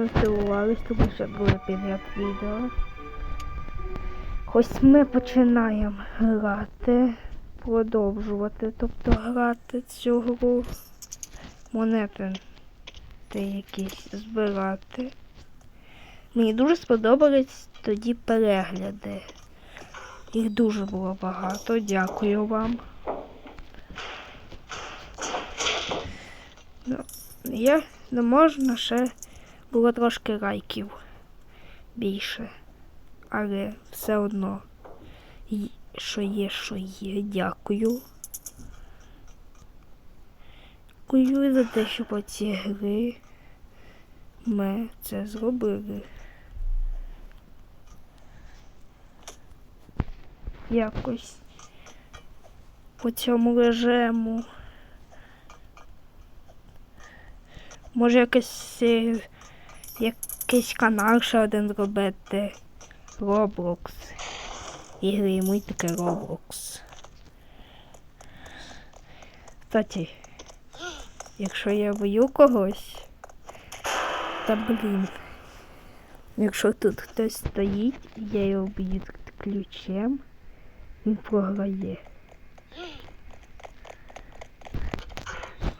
Мотивувались, тому що були підряд відео. Ось ми починаємо грати, продовжувати, тобто грати цю гру. Монети ти якісь збирати. Мені дуже сподобались тоді перегляди. Їх дуже було багато. Дякую вам. Ну, я не можна ще було трошки лайків більше. Але все одно, що є, що є. Дякую. Дякую за те, що по ці гри ми це зробили. Якось по цьому режиму. Може якийсь, е, якийсь канал ще один зробити. Roblox. Ігри і мультики Roblox. Кстати, якщо я бою когось, та блін. Якщо тут хтось стоїть, я його б'ю ключем, він програє.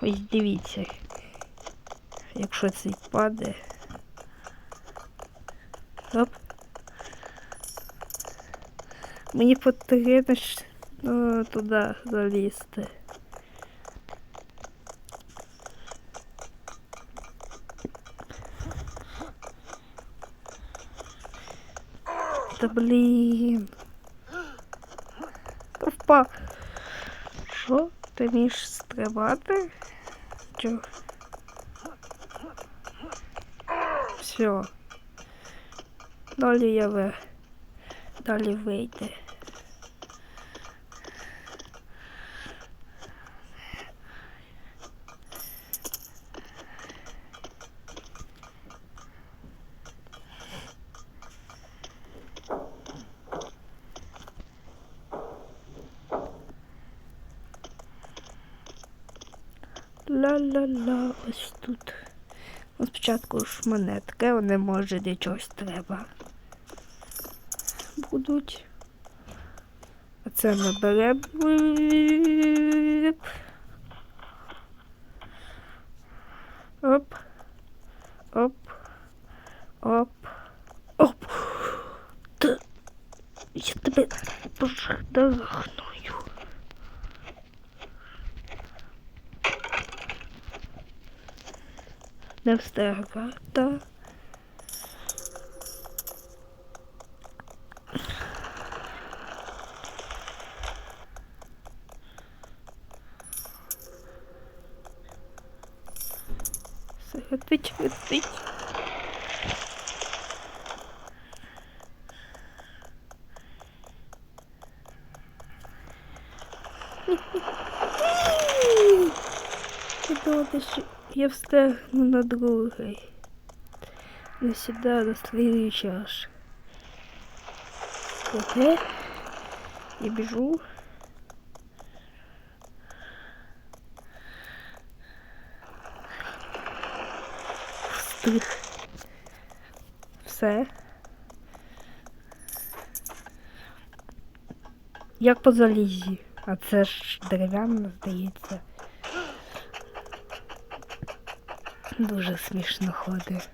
Ось дивіться. Якщо цей падає. Оп. Мені потрібно ж, ну, туди залізти. Та блін. Впав. Що? Ти вмієш стрибати? Чо? Все. Далі я ви. Далі вийде. Ла-ла-ла, ось тут. Ну, спочатку ж монетки, вони може для чогось треба. Будуть. А це ми. Оп. Оп. Оп. Оп. Та... Я тебе пождахную. Не встигла, та. Я думала, що я встигну на другий. Не сюди, на слідуючий аж. Окей. Я біжу. Встиг. Все. Як по залізі. А це ж дерев'яно, здається. Дуже смішно ходить.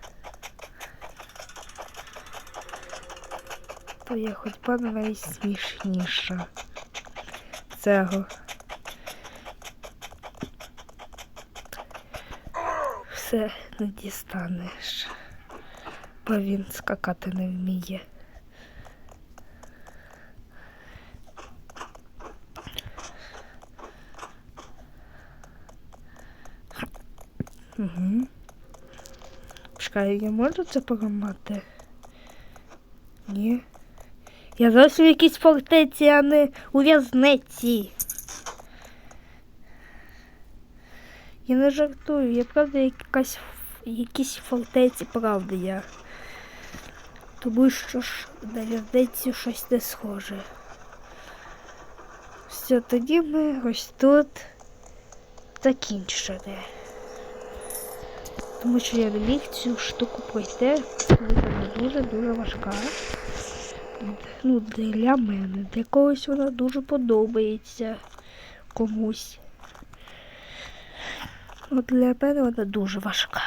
Твоя ходьба найсмішніша. Цього. Все не дістанеш. Бо він скакати не вміє. Угу. Чекай, я можу це поламати? Ні. Я зараз у якійсь фортеці, а не у в'язниці. Я не жартую, я правда якась в якійсь фортеці, правда я. Тому що ж на в'язниці щось не схоже. Все, тоді ми ось тут закінчили. Тому що я не міг цю штуку пройти, вона дуже-дуже важка. Ну, для мене. Для когось вона дуже подобається комусь. От для мене вона дуже важка.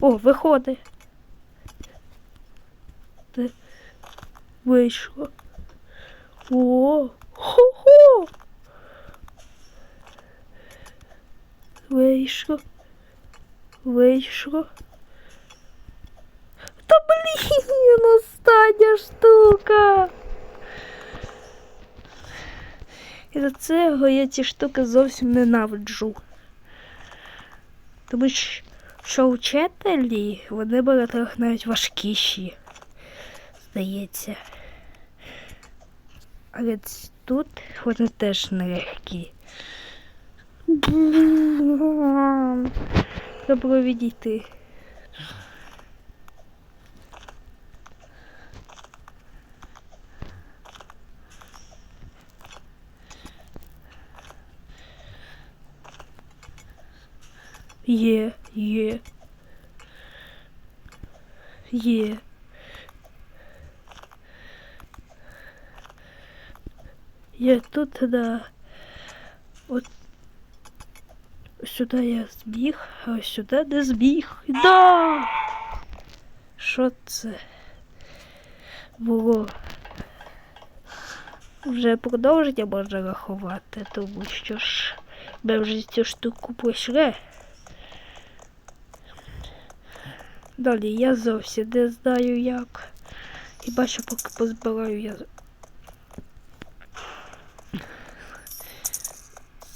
О, виходить. Де вийшло. О, хо-хо! Вийшло. Вийшло. Та блін, остання штука. І за цього я ці штуки зовсім ненавиджу. Тому що, вчителі, вони трохи навіть важкіші, здається. Але тут вони теж нелегкі. Було відійти. Є, є. Є. Я тут, да. От сюди я збіг, а ось сюди не збіг. Да! Що це було? Вже продовження можна рахувати, тому що ж ми вже цю штуку пройшли. Далі я зовсім не знаю як. Хіба що поки позбираю я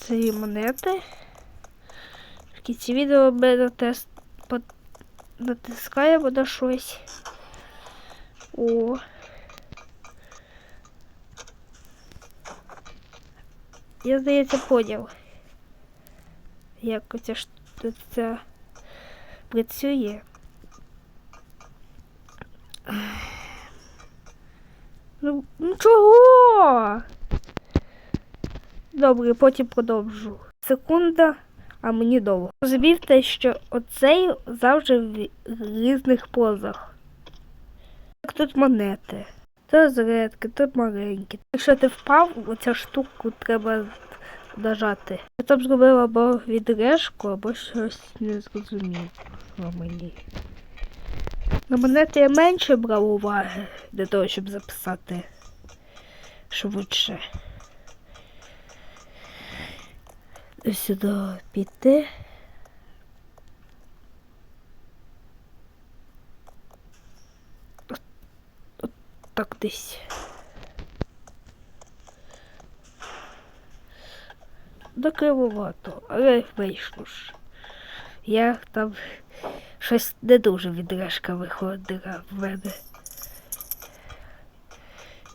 ці монети. В кінці відео ми натис... по- натискаємо на щось. О. Я, здається, поняв. Як оця штука працює. Ну, ну чого? Добре, потім продовжу. Секунда, а мені довго. Розумів те, що оцей завжди в різних позах. Як тут монети. То зредки, то маленькі. Якщо ти впав, оця штуку треба нажати. Я там зробив або відрешку, або щось не зрозуміло мені. На монети я менше брав уваги для того, щоб записати швидше. Сюди піти. От- Так десь. До кривовато, але вийшло ж. Я там щось не дуже відражка виходила в мене.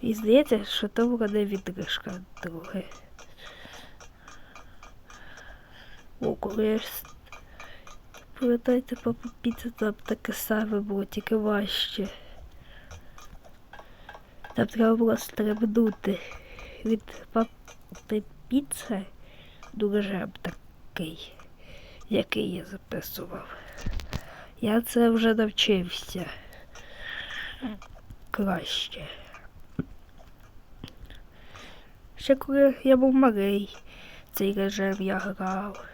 І здається, що то була не відражка друге. О, коли я ж... Папа піца там таке саме було, тільки важче. Там треба було стрибнути від папи піци жаб такий, який я записував. Я це вже навчився краще. Ще коли я був малий, цей режим я грав.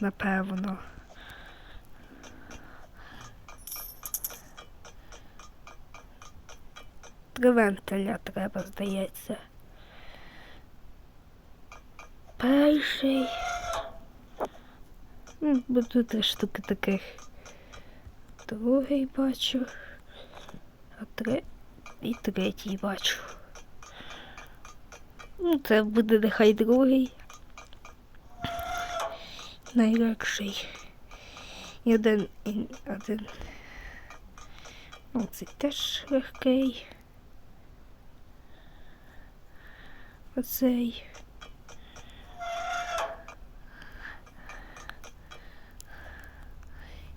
Напевно. Три вентиля треба, здається. Перший. Ну, бо три штуки таких. Другий бачу. А три. І третій бачу. Ну, це буде нехай другий. Найлегший. І один. І один. Ну, цей теж легкий. Оцей.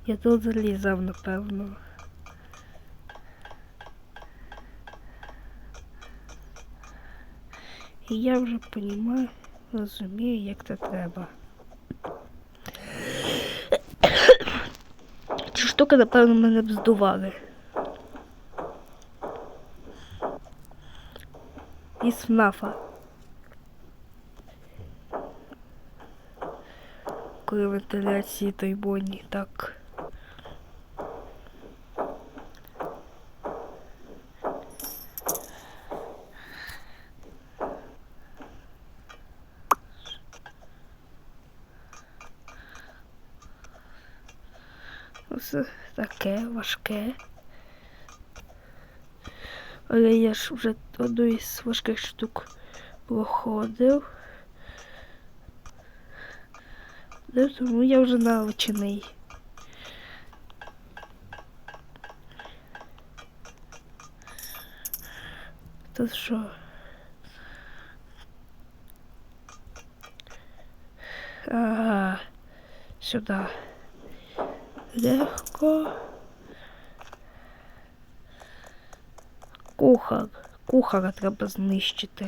Я тут залізав, напевно. І я вже понімаю, розумію, як це треба. Ці штуки, напевно, мене б здували. Із ФНАФа. Коли вентиляції той Бонні так. Таке важке. Але я ж вже одну із важких штук проходив. Да, Тому я вже навчений. Тут що? Ага, сюди. Легко. Кухар. Кухара треба знищити.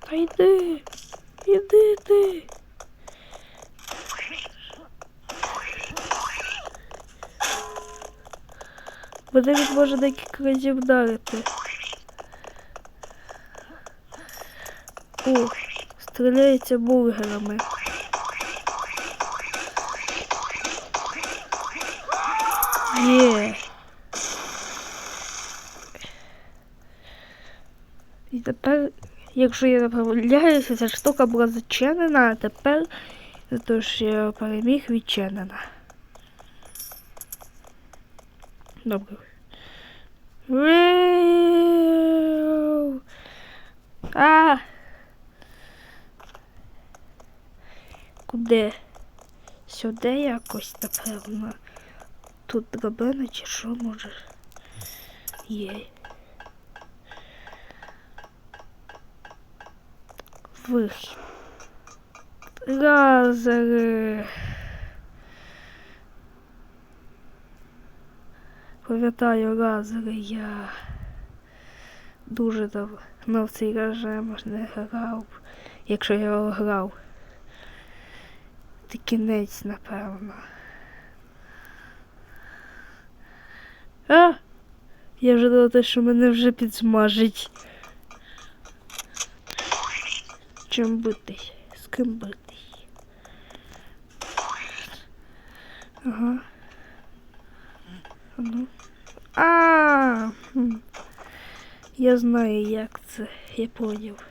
Та йди, іди ти. Мене він може декілька разів вдарити. О, стріляється бургерами. Є. І тепер, якщо я не помиляюся, ця штука була зачинена, а тепер, що я переміг, відчинена. Добре. А! Куди? Сюди якось, напевно. Тут драбина чи що може? Є. Вихід. Лазери. Пам'ятаю лазери я дуже давно в цей режим не грав, якщо я його грав. Це кінець, напевно. А! Я вже думала, що мене вже підсмажить. Чим битись? З ким битись? Ага. Ну. А, хм. я знаю, як це. Я поняв.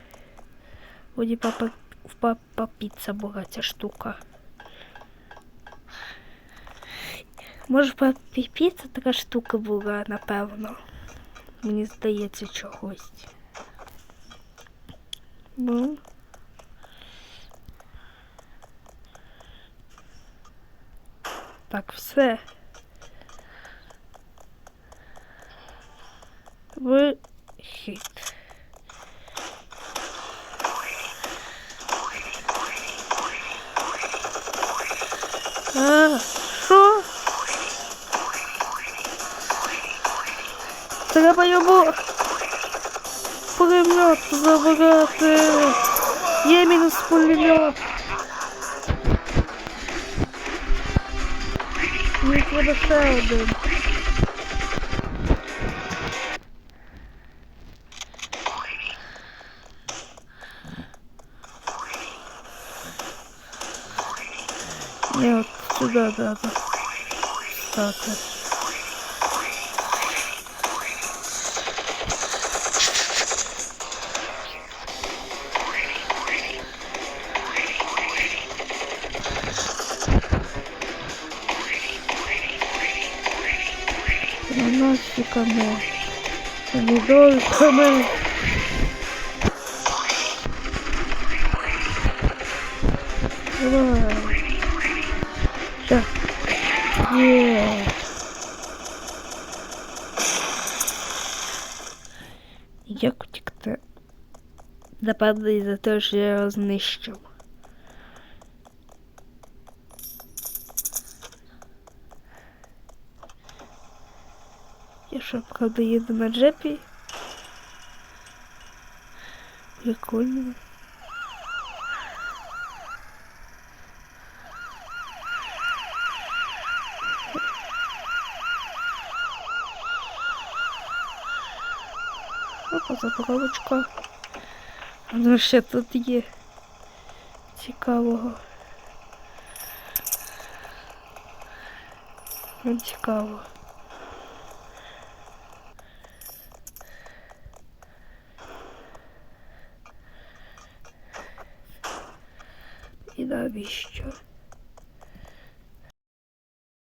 Вроді папа в папа піца була ця штука. Може, папі піца така штука була, напевно. Мені здається чогось. Ну. Так, все. Вихід. А, Треба йому пулемет забирати. Є мінус пулемет. Мені треба ще один. Ні, от сюди треба стати. Гранатчиками, помидорками. Давай. Ща. Є. Як? Напевно, із-за того, що я його знищив. Правда, їде на джепі. Прикольно. Опа, заправочка. Ну ще тут є цікавого. Ну, цікаво. І навіщо?